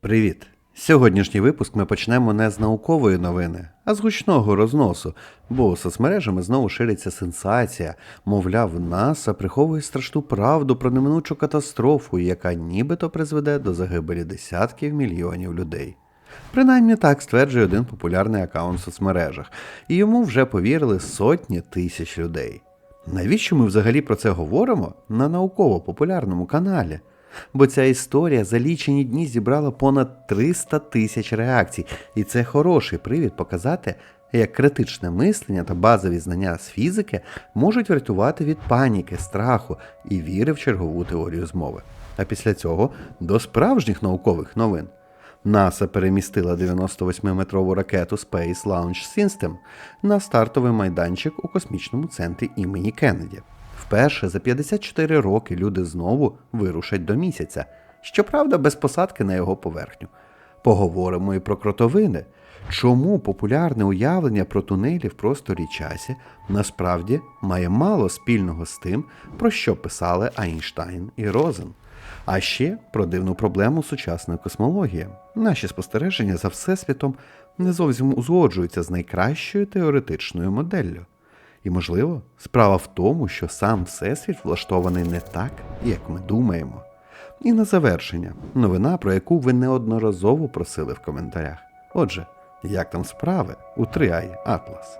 Привіт! Сьогоднішній випуск ми почнемо не з наукової новини, а з гучного розносу, бо соцмережами знову шириться сенсація. Мовляв, НАСА приховує страшну правду про неминучу катастрофу, яка нібито призведе до загибелі десятків мільйонів людей. Принаймні так стверджує один популярний аккаунт в соцмережах, і йому вже повірили сотні тисяч людей. Навіщо ми взагалі про це говоримо на науково-популярному каналі? Бо ця історія за лічені дні зібрала понад 300 тисяч реакцій, і це хороший привід показати, як критичне мислення та базові знання з фізики можуть врятувати від паніки, страху і віри в чергову теорію змови. А після цього до справжніх наукових новин. НАСА перемістила 98-метрову ракету Space Launch System на стартовий майданчик у космічному центрі імені Кеннеді. Вперше за 54 роки люди знову вирушать до місяця, щоправда, без посадки на його поверхню. Поговоримо і про кротовини. Чому популярне уявлення про тунелі в просторі часі насправді має мало спільного з тим, про що писали Айнштайн і Розен? А ще про дивну проблему сучасної космології. Наші спостереження за Всесвітом не зовсім узгоджуються з найкращою теоретичною моделлю. І, можливо, справа в тому, що сам Всесвіт влаштований не так, як ми думаємо. І на завершення, новина, про яку ви неодноразово просили в коментарях. Отже, як там справи у 3i Atlas?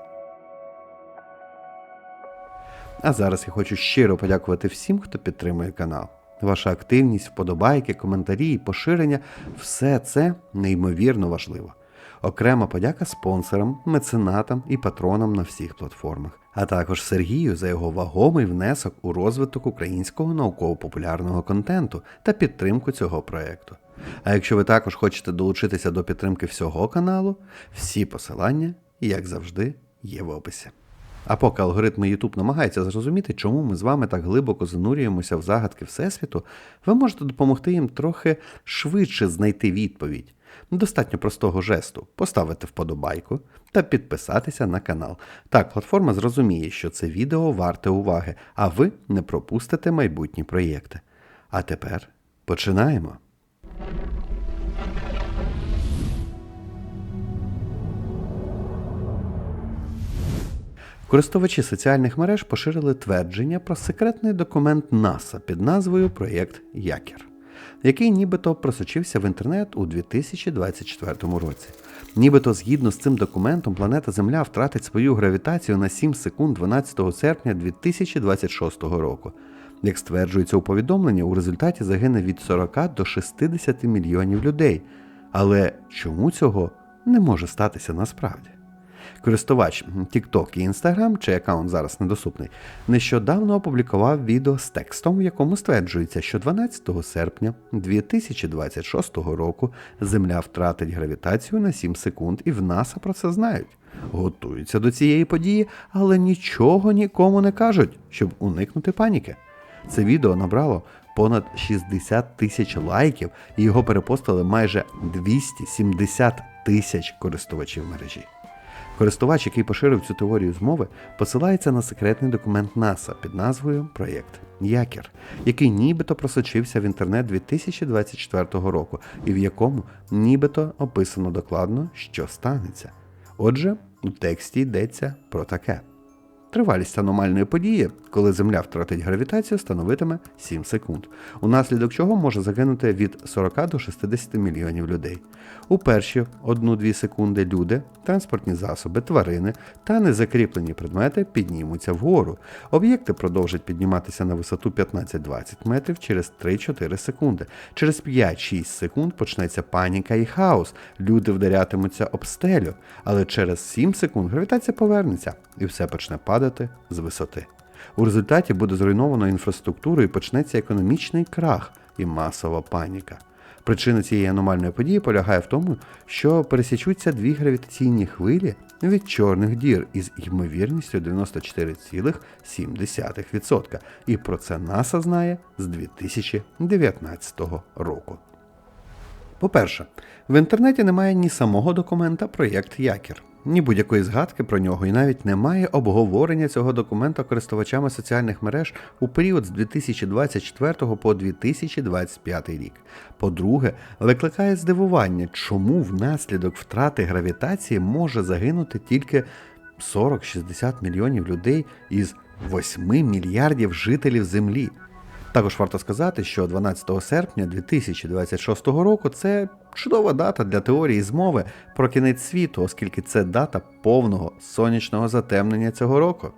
А зараз я хочу щиро подякувати всім, хто підтримує канал. Ваша активність, вподобайки, коментарі і поширення все це неймовірно важливо. Окрема подяка спонсорам, меценатам і патронам на всіх платформах, а також Сергію за його вагомий внесок у розвиток українського науково-популярного контенту та підтримку цього проєкту. А якщо ви також хочете долучитися до підтримки всього каналу, всі посилання, як завжди, є в описі. А поки алгоритми YouTube намагаються зрозуміти, чому ми з вами так глибоко занурюємося в загадки Всесвіту, ви можете допомогти їм трохи швидше знайти відповідь. Достатньо простого жесту поставити вподобайку та підписатися на канал. Так, платформа зрозуміє, що це відео варте уваги, а ви не пропустите майбутні проєкти. А тепер починаємо. Користувачі соціальних мереж поширили твердження про секретний документ НАСА під назвою Проєкт Якір, який нібито просочився в інтернет у 2024 році. Нібито згідно з цим документом планета Земля втратить свою гравітацію на 7 секунд 12 серпня 2026 року. Як стверджується у повідомленні, у результаті загине від 40 до 60 мільйонів людей. Але чому цього не може статися насправді? Користувач TikTok і Instagram, чий аккаунт зараз недоступний, нещодавно опублікував відео з текстом, в якому стверджується, що 12 серпня 2026 року Земля втратить гравітацію на 7 секунд, і в НАСА про це знають. Готуються до цієї події, але нічого нікому не кажуть, щоб уникнути паніки. Це відео набрало понад 60 тисяч лайків, і його перепостили майже 270 тисяч користувачів мережі. Користувач, який поширив цю теорію змови, посилається на секретний документ НАСА під назвою Проєкт Якір, який нібито просочився в інтернет 2024 року, і в якому нібито описано докладно, що станеться. Отже, у тексті йдеться про таке. Тривалість аномальної події, коли Земля втратить гравітацію, становитиме 7 секунд, унаслідок чого може загинути від 40 до 60 мільйонів людей. У перші 1-2 секунди люди, транспортні засоби, тварини та незакріплені предмети піднімуться вгору. Об'єкти продовжать підніматися на висоту 15-20 метрів через 3-4 секунди. Через 5-6 секунд почнеться паніка і хаос. Люди вдарятимуться об стелю, але через 7 секунд гравітація повернеться і все почне падати з висоти. У результаті буде зруйновано інфраструктуру і почнеться економічний крах і масова паніка. Причина цієї аномальної події полягає в тому, що пересічуться дві гравітаційні хвилі від чорних дір із ймовірністю 94,7%. І про це НАСА знає з 2019 року. По-перше, в інтернеті немає ні самого документа проєкт Якір, ні будь-якої згадки про нього, і навіть немає обговорення цього документа користувачами соціальних мереж у період з 2024 по 2025 рік. По-друге, викликає здивування, чому внаслідок втрати гравітації може загинути тільки 40-60 мільйонів людей із 8 мільярдів жителів Землі. Також варто сказати, що 12 серпня 2026 року це чудова дата для теорії змови про кінець світу, оскільки це дата повного сонячного затемнення цього року.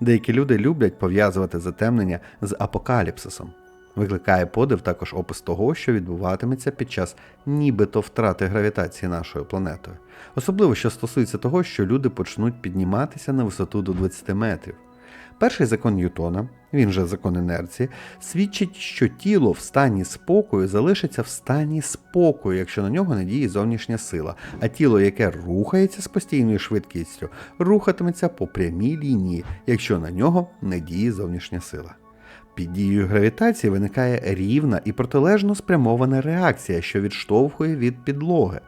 Деякі люди люблять пов'язувати затемнення з апокаліпсисом. Викликає подив також опис того, що відбуватиметься під час нібито втрати гравітації нашою планетою. Особливо що стосується того, що люди почнуть підніматися на висоту до 20 метрів. Перший закон Ньютона, він же закон інерції, свідчить, що тіло в стані спокою залишиться в стані спокою, якщо на нього не діє зовнішня сила, а тіло, яке рухається з постійною швидкістю, рухатиметься по прямій лінії, якщо на нього не діє зовнішня сила. Під дією гравітації виникає рівна і протилежно спрямована реакція, що відштовхує від підлоги.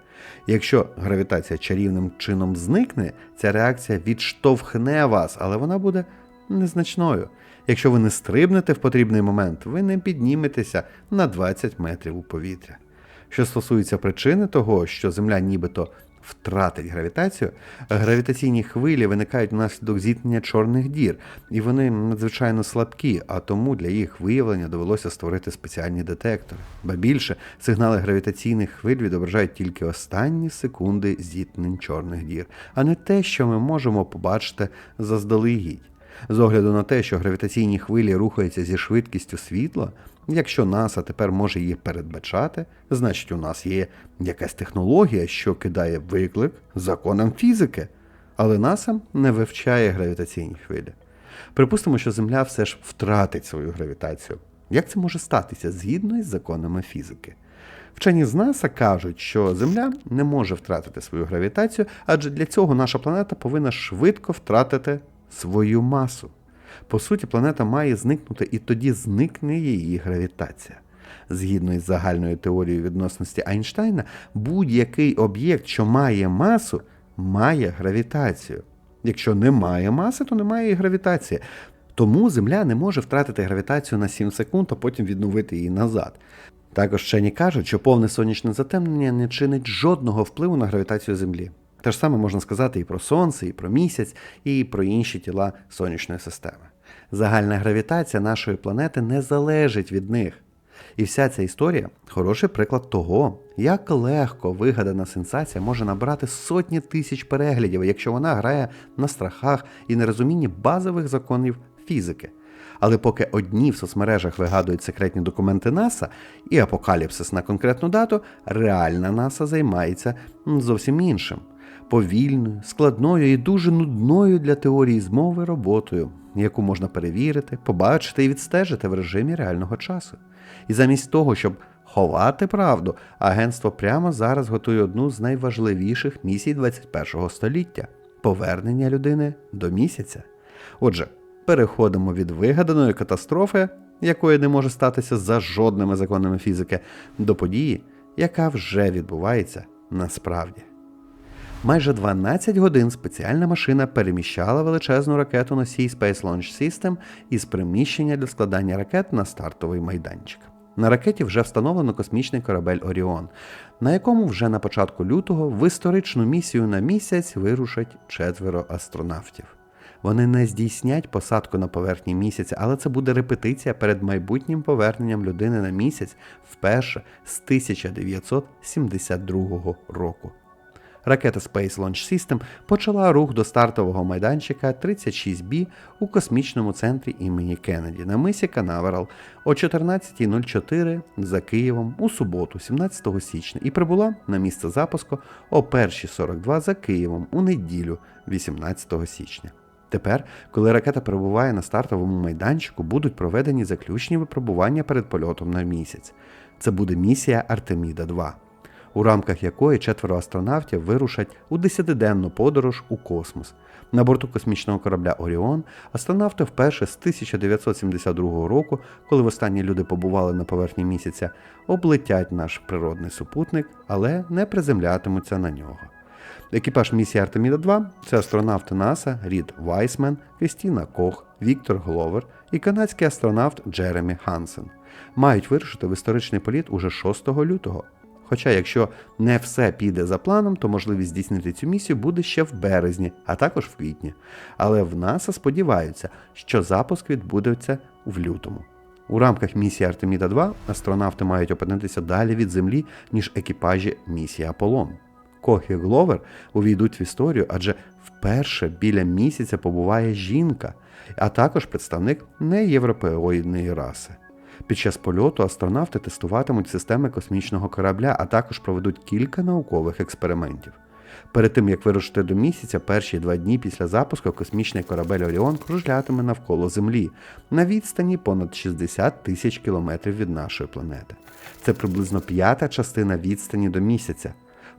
Якщо гравітація чарівним чином зникне, ця реакція відштовхне вас, але вона буде незначною. Якщо ви не стрибнете в потрібний момент, ви не підніметеся на 20 метрів у повітря. Що стосується причини того, що Земля нібито втратить гравітацію, гравітаційні хвилі виникають внаслідок зіткнення чорних дір, і вони надзвичайно слабкі, а тому для їх виявлення довелося створити спеціальні детектори. Ба більше сигнали гравітаційних хвиль відображають тільки останні секунди зіткнень чорних дір, а не те, що ми можемо побачити заздалегідь. З огляду на те, що гравітаційні хвилі рухаються зі швидкістю світла, якщо НАСА тепер може її передбачати, значить у нас є якась технологія, що кидає виклик законам фізики. Але НАСА не вивчає гравітаційні хвилі. Припустимо, що Земля все ж втратить свою гравітацію. Як це може статися згідно із законами фізики? Вчені з НАСА кажуть, що Земля не може втратити свою гравітацію, адже для цього наша планета повинна швидко втратити свою масу. По суті, планета має зникнути, і тоді зникне її гравітація. Згідно із загальною теорією відносності Айнштейна, будь-який об'єкт, що має масу, має гравітацію. Якщо немає маси, то немає і гравітації. Тому Земля не може втратити гравітацію на 7 секунд, а потім відновити її назад. Також вчені кажуть, що повне сонячне затемнення не чинить жодного впливу на гравітацію Землі. Те ж саме можна сказати і про Сонце, і про місяць, і про інші тіла сонячної системи. Загальна гравітація нашої планети не залежить від них. І вся ця історія хороший приклад того, як легко вигадана сенсація може набрати сотні тисяч переглядів, якщо вона грає на страхах і нерозумінні базових законів фізики. Але поки одні в соцмережах вигадують секретні документи НАСА і апокаліпсис на конкретну дату, реальна НАСА займається зовсім іншим повільною, складною і дуже нудною для теорії змови роботою, яку можна перевірити, побачити і відстежити в режимі реального часу. І замість того, щоб ховати правду, агентство прямо зараз готує одну з найважливіших місій 21-го століття повернення людини до місяця. Отже, переходимо від вигаданої катастрофи, якої не може статися за жодними законами фізики, до події, яка вже відбувається насправді. Майже 12 годин спеціальна машина переміщала величезну ракету носій Space Launch System із приміщення для складання ракет на стартовий майданчик. На ракеті вже встановлено космічний корабель Оріон, на якому вже на початку лютого в історичну місію на місяць вирушать четверо астронавтів. Вони не здійснять посадку на поверхні місяця, але це буде репетиція перед майбутнім поверненням людини на місяць вперше з 1972 року ракета Space Launch System почала рух до стартового майданчика 36B у космічному центрі імені Кеннеді на мисі Канаверал о 14.04 за Києвом у суботу, 17 січня, і прибула на місце запуску о 1.42 за Києвом у неділю, 18 січня. Тепер, коли ракета перебуває на стартовому майданчику, будуть проведені заключні випробування перед польотом на місяць. Це буде місія Артеміда 2. У рамках якої четверо астронавтів вирушать у десятиденну подорож у космос. На борту космічного корабля Оріон астронавти вперше з 1972 року, коли востанні люди побували на поверхні місяця, облетять наш природний супутник, але не приземлятимуться на нього. Екіпаж місії Артеміда 2 це астронавти НАСА Рід Вайсмен, Крістіна Кох, Віктор Гловер і канадський астронавт Джеремі Хансен. Мають вирушити в історичний політ уже 6 лютого. Хоча, якщо не все піде за планом, то можливість здійснити цю місію буде ще в березні, а також в квітні. Але в НАСА сподіваються, що запуск відбудеться в лютому. У рамках місії Артеміда 2 астронавти мають опинитися далі від Землі, ніж екіпажі місії Аполлон. Кох і Гловер увійдуть в історію, адже вперше біля місяця побуває жінка, а також представник неєвропеоїдної раси. Під час польоту астронавти тестуватимуть системи космічного корабля, а також проведуть кілька наукових експериментів. Перед тим як вирушити до місяця, перші два дні після запуску космічний корабель Оріон кружлятиме навколо Землі на відстані понад 60 тисяч кілометрів від нашої планети. Це приблизно п'ята частина відстані до місяця.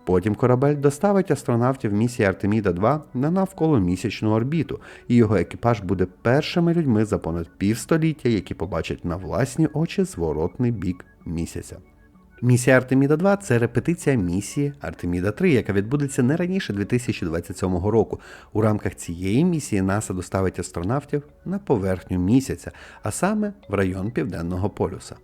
Потім корабель доставить астронавтів місії Артеміда 2 на навколомісячну орбіту, і його екіпаж буде першими людьми за понад півстоліття, які побачать на власні очі зворотний бік місяця. Місія Артеміда 2 це репетиція місії Артеміда 3, яка відбудеться не раніше 2027 року. У рамках цієї місії НАСА доставить астронавтів на поверхню місяця, а саме в район Південного полюса.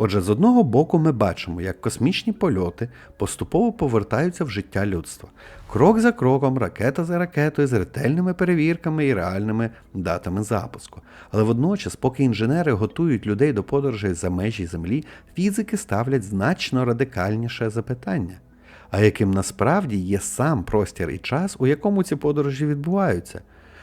Отже, з одного боку, ми бачимо, як космічні польоти поступово повертаються в життя людства. Крок за кроком, ракета за ракетою, з ретельними перевірками і реальними датами запуску. Але водночас, поки інженери готують людей до подорожей за межі Землі, фізики ставлять значно радикальніше запитання. А яким насправді є сам простір і час, у якому ці подорожі відбуваються?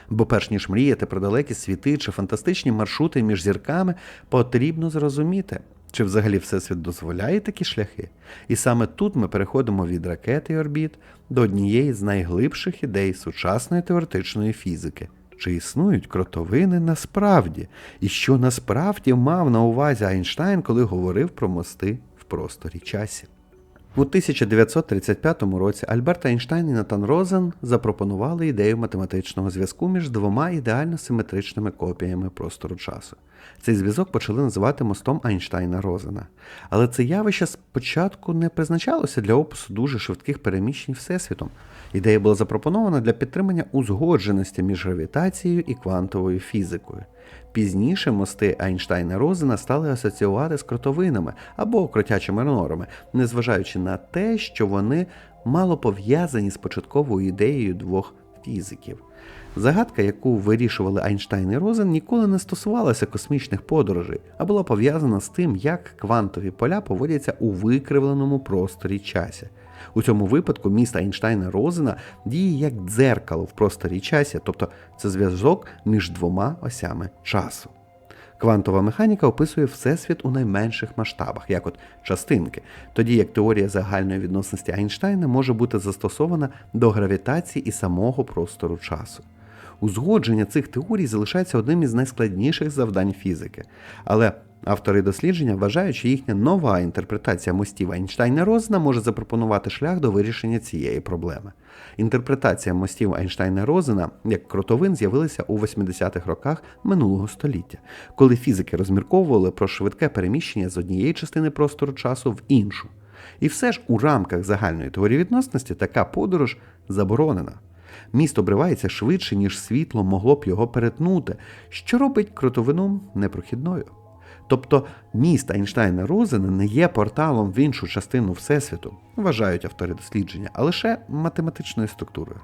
Бо перш ніж мріяти про далекі світи чи фантастичні маршрути між зірками, потрібно зрозуміти, чи взагалі Всесвіт дозволяє такі шляхи? І саме тут ми переходимо від ракети орбіт до однієї з найглибших ідей сучасної теоретичної фізики. Чи існують кротовини насправді? І що насправді мав на увазі Айнштайн, коли говорив про мости в просторі часі? У 1935 році Альберт Айнштайн і Натан Розен запропонували ідею математичного зв'язку між двома ідеально симетричними копіями простору часу. Цей зв'язок почали називати мостом Айнштайна Розена. Але це явище спочатку не призначалося для опису дуже швидких переміщень Всесвітом. Ідея була запропонована для підтримання узгодженості між гравітацією і квантовою фізикою. Пізніше мости Айнштайна Розена стали асоціювати з кротовинами або кротячими норами, незважаючи на те, що вони мало пов'язані з початковою ідеєю двох фізиків. Загадка, яку вирішували Айнштайн і Розен, ніколи не стосувалася космічних подорожей, а була пов'язана з тим, як квантові поля поводяться у викривленому просторі часі. У цьому випадку міст Айнштайна Розена діє як дзеркало в просторі часі, тобто це зв'язок між двома осями часу. Квантова механіка описує всесвіт у найменших масштабах, як от частинки, тоді як теорія загальної відносності Айнштайна може бути застосована до гравітації і самого простору часу. Узгодження цих теорій залишається одним із найскладніших завдань фізики. Але автори дослідження вважають, що їхня нова інтерпретація мостів Айнштайна Розена може запропонувати шлях до вирішення цієї проблеми. Інтерпретація мостів Айнштайна Розена як кротовин з'явилася у 80-х роках минулого століття, коли фізики розмірковували про швидке переміщення з однієї частини простору часу в іншу. І все ж у рамках загальної теорії відносності така подорож заборонена. Міст обривається швидше, ніж світло могло б його перетнути, що робить кротовину непрохідною. Тобто міст Айнштайна Розена не є порталом в іншу частину Всесвіту, вважають автори дослідження, а лише математичною структурою.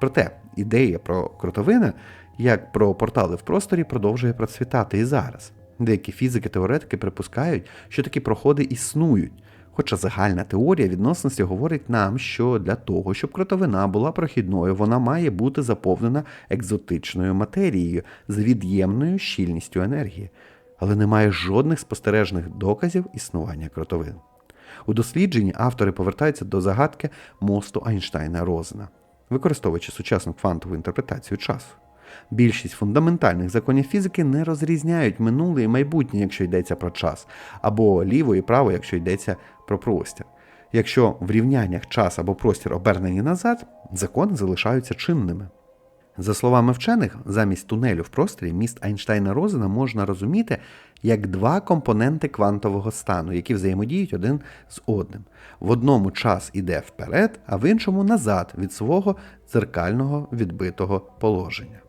Проте ідея про кротовини, як про портали в просторі, продовжує процвітати і зараз. Деякі фізики-теоретики припускають, що такі проходи існують. Хоча загальна теорія відносності говорить нам, що для того, щоб кротовина була прохідною, вона має бути заповнена екзотичною матерією з від'ємною щільністю енергії, але немає жодних спостережних доказів існування кротовин. У дослідженні автори повертаються до загадки мосту Айнштайна Розена, використовуючи сучасну квантову інтерпретацію часу. Більшість фундаментальних законів фізики не розрізняють минуле і майбутнє, якщо йдеться про час, або ліво і право, якщо йдеться про простір. Якщо в рівняннях час або простір обернені назад, закони залишаються чинними. За словами вчених, замість тунелю в просторі міст Айнштейна Розена можна розуміти як два компоненти квантового стану, які взаємодіють один з одним. В одному час іде вперед, а в іншому назад від свого дзеркального відбитого положення.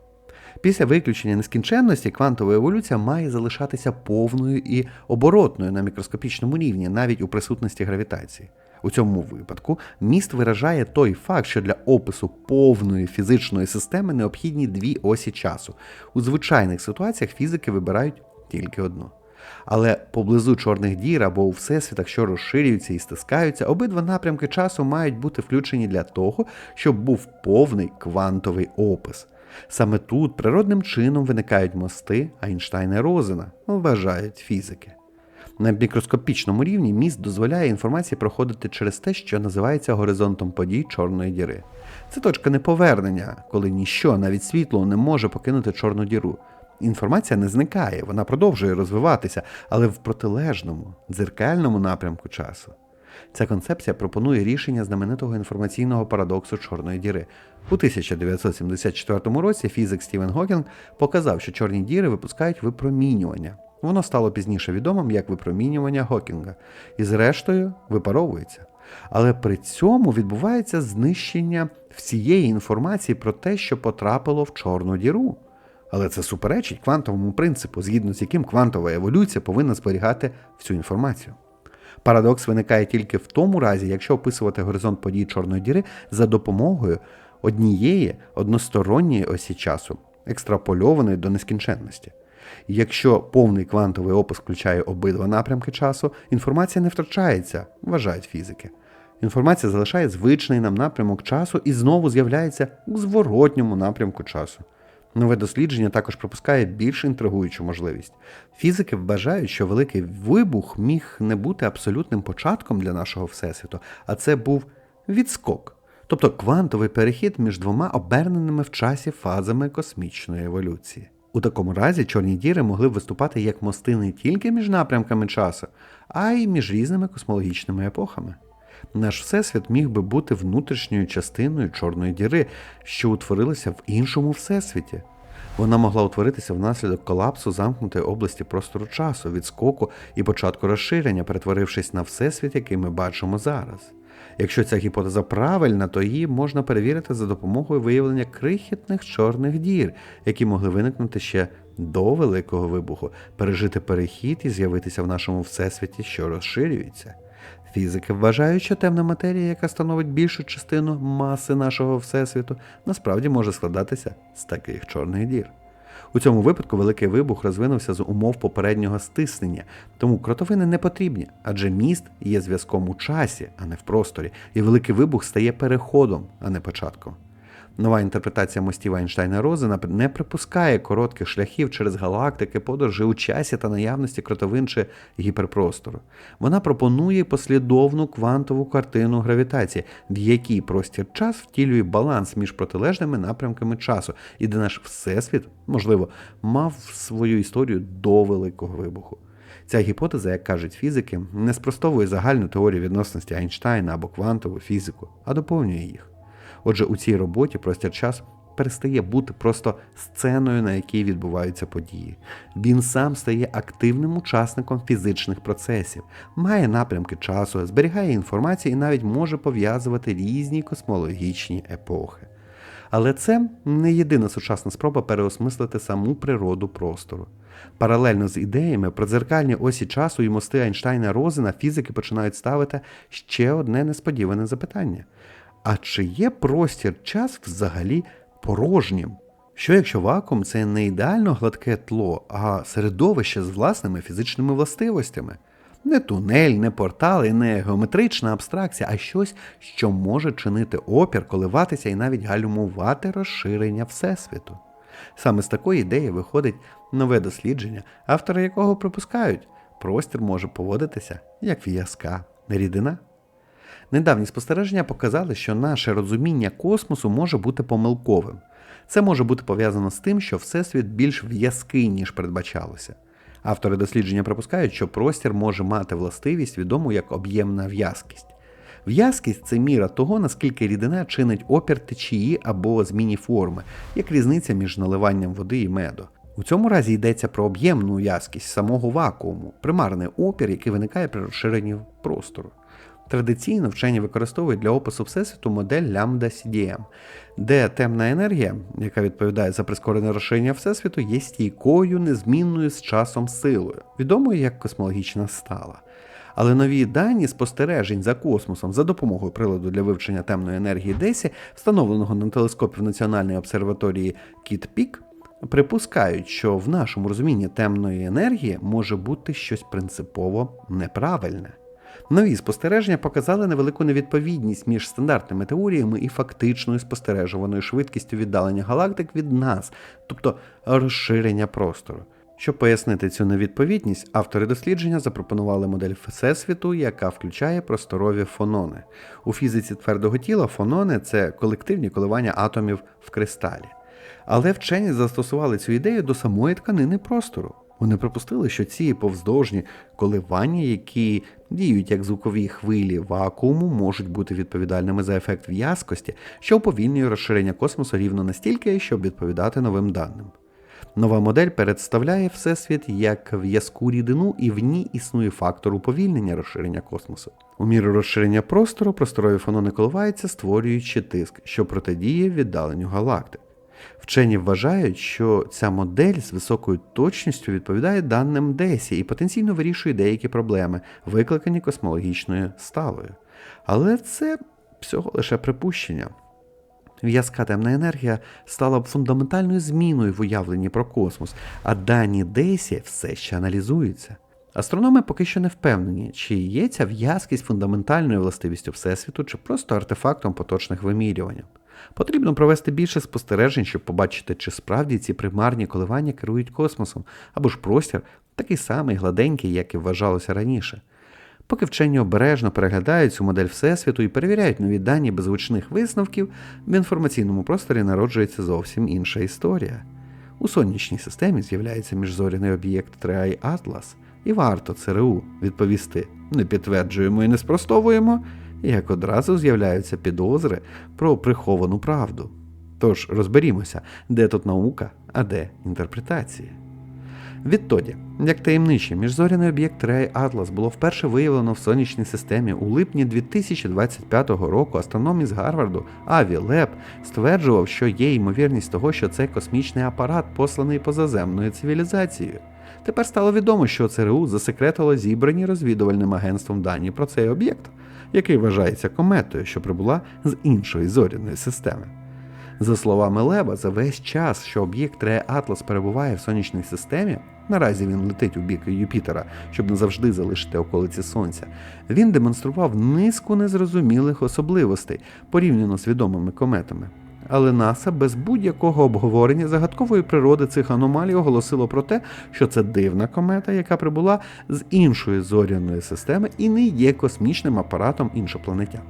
Після виключення нескінченності квантова еволюція має залишатися повною і оборотною на мікроскопічному рівні, навіть у присутності гравітації. У цьому випадку міст виражає той факт, що для опису повної фізичної системи необхідні дві осі часу. У звичайних ситуаціях фізики вибирають тільки одну. Але поблизу чорних дір або у всесвітах, що розширюються і стискаються, обидва напрямки часу мають бути включені для того, щоб був повний квантовий опис. Саме тут природним чином виникають мости Айнштайна Розена, вважають фізики. На мікроскопічному рівні міст дозволяє інформації проходити через те, що називається горизонтом подій Чорної діри. Це точка неповернення, коли ніщо, навіть світло, не може покинути чорну діру. Інформація не зникає, вона продовжує розвиватися, але в протилежному, дзеркальному напрямку часу. Ця концепція пропонує рішення знаменитого інформаційного парадоксу Чорної діри. У 1974 році фізик Стівен Гокінг показав, що чорні діри випускають випромінювання. Воно стало пізніше відомим як випромінювання Гокінга, і зрештою випаровується. Але при цьому відбувається знищення всієї інформації про те, що потрапило в чорну діру. Але це суперечить квантовому принципу, згідно з яким квантова еволюція повинна зберігати всю інформацію. Парадокс виникає тільки в тому разі, якщо описувати горизонт подій Чорної діри за допомогою однієї односторонньої осі часу, екстрапольованої до нескінченності. Якщо повний квантовий опис включає обидва напрямки часу, інформація не втрачається, вважають фізики. Інформація залишає звичний нам напрямок часу і знову з'являється у зворотньому напрямку часу. Нове дослідження також пропускає більш інтригуючу можливість. Фізики вважають, що великий вибух міг не бути абсолютним початком для нашого всесвіту, а це був відскок, тобто квантовий перехід між двома оберненими в часі фазами космічної еволюції. У такому разі чорні діри могли б виступати як мости не тільки між напрямками часу, а й між різними космологічними епохами. Наш всесвіт міг би бути внутрішньою частиною чорної діри, що утворилася в іншому всесвіті. Вона могла утворитися внаслідок колапсу замкнутої області простору часу, відскоку і початку розширення, перетворившись на всесвіт, який ми бачимо зараз. Якщо ця гіпотеза правильна, то її можна перевірити за допомогою виявлення крихітних чорних дір, які могли виникнути ще до Великого вибуху, пережити перехід і з'явитися в нашому всесвіті, що розширюється. Фізики вважають, що темна матерія, яка становить більшу частину маси нашого всесвіту, насправді може складатися з таких чорних дір. У цьому випадку великий вибух розвинувся з умов попереднього стиснення, тому кротовини не потрібні, адже міст є зв'язком у часі, а не в просторі, і великий вибух стає переходом, а не початком. Нова інтерпретація мостів Айнштайна Розена не припускає коротких шляхів через галактики, подорожі у часі та наявності кротовин чи гіперпростору. Вона пропонує послідовну квантову картину гравітації, в якій простір час втілює баланс між протилежними напрямками часу, і де наш всесвіт, можливо, мав свою історію до Великого вибуху. Ця гіпотеза, як кажуть фізики, не спростовує загальну теорію відносності Айнштайна або квантову фізику, а доповнює їх. Отже, у цій роботі простір час перестає бути просто сценою, на якій відбуваються події. Він сам стає активним учасником фізичних процесів, має напрямки часу, зберігає інформацію і навіть може пов'язувати різні космологічні епохи. Але це не єдина сучасна спроба переосмислити саму природу простору. Паралельно з ідеями про дзеркальні осі часу і мости Айнштайна Розена фізики починають ставити ще одне несподіване запитання. А чи є простір час взагалі порожнім? Що якщо вакуум це не ідеально гладке тло, а середовище з власними фізичними властивостями? Не тунель, не портал і не геометрична абстракція, а щось, що може чинити опір, коливатися і навіть гальмувати розширення Всесвіту. Саме з такої ідеї виходить нове дослідження, автори якого припускають, простір може поводитися як в'язка рідина. Недавні спостереження показали, що наше розуміння космосу може бути помилковим. Це може бути пов'язано з тим, що Всесвіт більш в'язкий, ніж передбачалося. Автори дослідження припускають, що простір може мати властивість відому як об'ємна в'язкість. В'язкість це міра того, наскільки рідина чинить опір течії або зміні форми, як різниця між наливанням води і меду. У цьому разі йдеться про об'ємну в'язкість самого вакууму, примарний опір, який виникає при розширенні простору. Традиційно вчені використовують для опису Всесвіту модель лямбда CDM, де темна енергія, яка відповідає за прискорене розширення Всесвіту, є стійкою, незмінною з часом силою, відомою як космологічна стала. Але нові дані спостережень за космосом за допомогою приладу для вивчення темної енергії Десі, встановленого на телескопі в Національній обсерваторії Кіт Пік, припускають, що в нашому розумінні темної енергії може бути щось принципово неправильне. Нові спостереження показали невелику невідповідність між стандартними теоріями і фактичною спостережуваною швидкістю віддалення галактик від нас, тобто розширення простору. Щоб пояснити цю невідповідність, автори дослідження запропонували модель Всесвіту, яка включає просторові фонони. У фізиці твердого тіла фонони це колективні коливання атомів в кристалі. Але вчені застосували цю ідею до самої тканини простору. Вони припустили, що ці повздовжні коливання, які діють як звукові хвилі вакууму, можуть бути відповідальними за ефект в'язкості, що уповільнює розширення космосу рівно настільки, щоб відповідати новим даним. Нова модель представляє Всесвіт як в'язку рідину, і в ній існує фактор уповільнення розширення космосу. У міру розширення простору просторові фонони коливаються, створюючи тиск, що протидіє віддаленню галактик. Вчені вважають, що ця модель з високою точністю відповідає даним Десі і потенційно вирішує деякі проблеми, викликані космологічною сталою. Але це всього лише припущення. В'язка темна енергія стала б фундаментальною зміною в уявленні про космос, а дані Десі все ще аналізуються. Астрономи поки що не впевнені, чи є ця в'язкість фундаментальною властивістю Всесвіту, чи просто артефактом поточних вимірювань. Потрібно провести більше спостережень, щоб побачити, чи справді ці примарні коливання керують космосом, або ж простір такий самий гладенький, як і вважалося раніше. Поки вчені обережно переглядають цю модель Всесвіту і перевіряють нові дані без гучних висновків, в інформаційному просторі народжується зовсім інша історія. У сонячній системі з'являється міжзоряний об'єкт Треай Атлас, і варто ЦРУ відповісти не підтверджуємо і не спростовуємо, як одразу з'являються підозри про приховану правду. Тож розберімося, де тут наука, а де інтерпретація. Відтоді, як таємничий міжзоряний об'єкт Рей Атлас було вперше виявлено в сонячній системі у липні 2025 року, астроном із Гарварду Аві Леб стверджував, що є ймовірність того, що це космічний апарат, посланий позаземною цивілізацією. Тепер стало відомо, що ЦРУ засекретило зібрані розвідувальним агентством дані про цей об'єкт, який вважається кометою, що прибула з іншої зоряної системи. За словами Леба, за весь час, що об'єкт Рея Атлас перебуває в сонячній системі, наразі він летить у бік Юпітера, щоб назавжди залишити околиці Сонця, він демонстрував низку незрозумілих особливостей порівняно з відомими кометами. Але НАСА без будь-якого обговорення загадкової природи цих аномалій оголосило про те, що це дивна комета, яка прибула з іншої зоряної системи і не є космічним апаратом іншопланетян.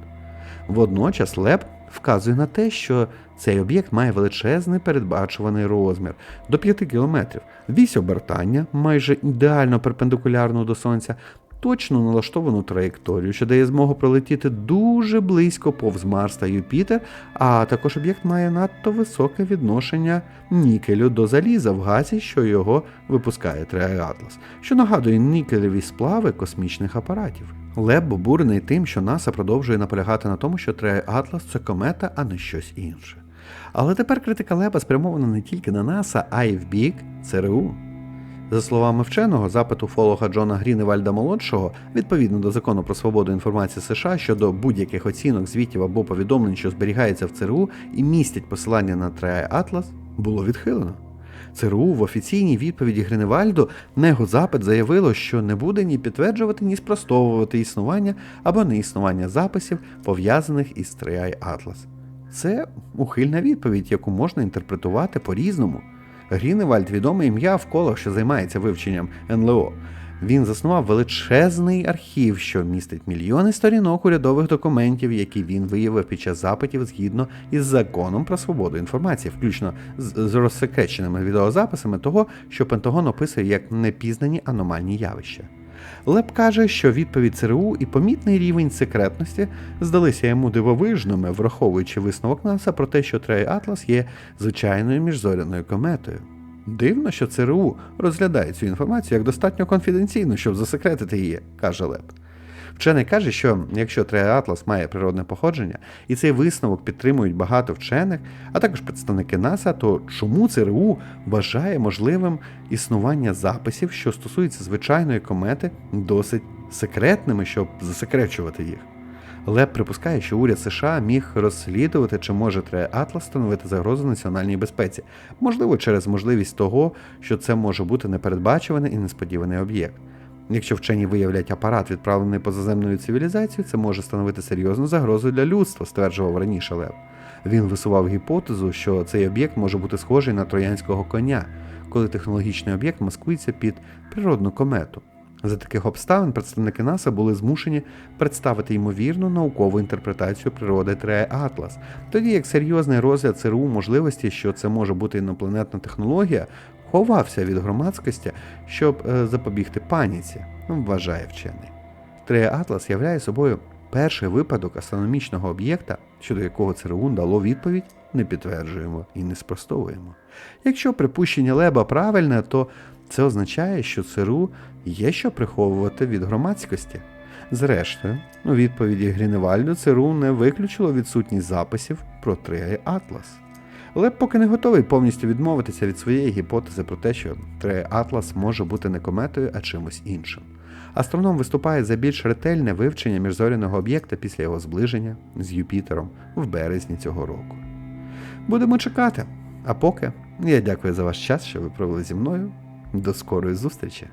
Водночас Леб вказує на те, що цей об'єкт має величезний передбачуваний розмір до 5 кілометрів, вісь обертання майже ідеально перпендикулярну до Сонця, точно налаштовану траєкторію, що дає змогу пролетіти дуже близько повз Марс та Юпітер, а також об'єкт має надто високе відношення нікелю до заліза в газі, що його випускає Триатлас, що нагадує нікелеві сплави космічних апаратів. Леб обурений тим, що НАСА продовжує наполягати на тому, що Атлас це комета, а не щось інше. Але тепер критика Леба спрямована не тільки на НАСА, а й в бік ЦРУ. За словами вченого, запит уфолога Джона Гріневальда молодшого, відповідно до закону про свободу інформації США щодо будь-яких оцінок, звітів або повідомлень, що зберігаються в ЦРУ і містять посилання на Трай Атлас, було відхилено. ЦРУ в офіційній відповіді Гриневальду на його запит заявило, що не буде ні підтверджувати, ні спростовувати існування або неіснування записів, пов'язаних із Триай Атлас. Це ухильна відповідь, яку можна інтерпретувати по-різному. Гріневальд відоме ім'я в колах, що займається вивченням НЛО. Він заснував величезний архів, що містить мільйони сторінок урядових документів, які він виявив під час запитів згідно із законом про свободу інформації, включно з, розсекреченими відеозаписами того, що Пентагон описує як непізнані аномальні явища. Леп каже, що відповідь ЦРУ і помітний рівень секретності здалися йому дивовижними, враховуючи висновок НАСА про те, що Трей Атлас є звичайною міжзоряною кометою. Дивно, що ЦРУ розглядає цю інформацію як достатньо конфіденційну, щоб засекретити її, каже Леп. Вчений каже, що якщо Триатлас має природне походження, і цей висновок підтримують багато вчених, а також представники НАСА, то чому ЦРУ вважає можливим існування записів, що стосуються звичайної комети, досить секретними, щоб засекречувати їх? Леп припускає, що уряд США міг розслідувати, чи може Триатлас становити загрозу національній безпеці, можливо, через можливість того, що це може бути непередбачуваний і несподіваний об'єкт. Якщо вчені виявлять апарат, відправлений позаземною цивілізацією, це може становити серйозну загрозу для людства, стверджував раніше Лев. Він висував гіпотезу, що цей об'єкт може бути схожий на троянського коня, коли технологічний об'єкт маскується під природну комету. За таких обставин представники НАСА були змушені представити ймовірну наукову інтерпретацію природи Трея Атлас, тоді як серйозний розгляд ЦРУ можливості, що це може бути інопланетна технологія, ховався від громадськості, щоб е, запобігти паніці, вважає вчений. Трея Атлас являє собою перший випадок астрономічного об'єкта, щодо якого ЦРУ дало відповідь, не підтверджуємо і не спростовуємо. Якщо припущення Леба правильне, то це означає, що ЦРУ є що приховувати від громадськості. Зрештою, у відповіді Гріневальду ЦРУ не виключило відсутність записів про Трея Атлас. Поки не готовий повністю відмовитися від своєї гіпотези про те, що Треатлас може бути не кометою, а чимось іншим. Астроном виступає за більш ретельне вивчення міжзоряного об'єкта після його зближення з Юпітером в березні цього року. Будемо чекати. А поки я дякую за ваш час, що ви провели зі мною. До скорої зустрічі!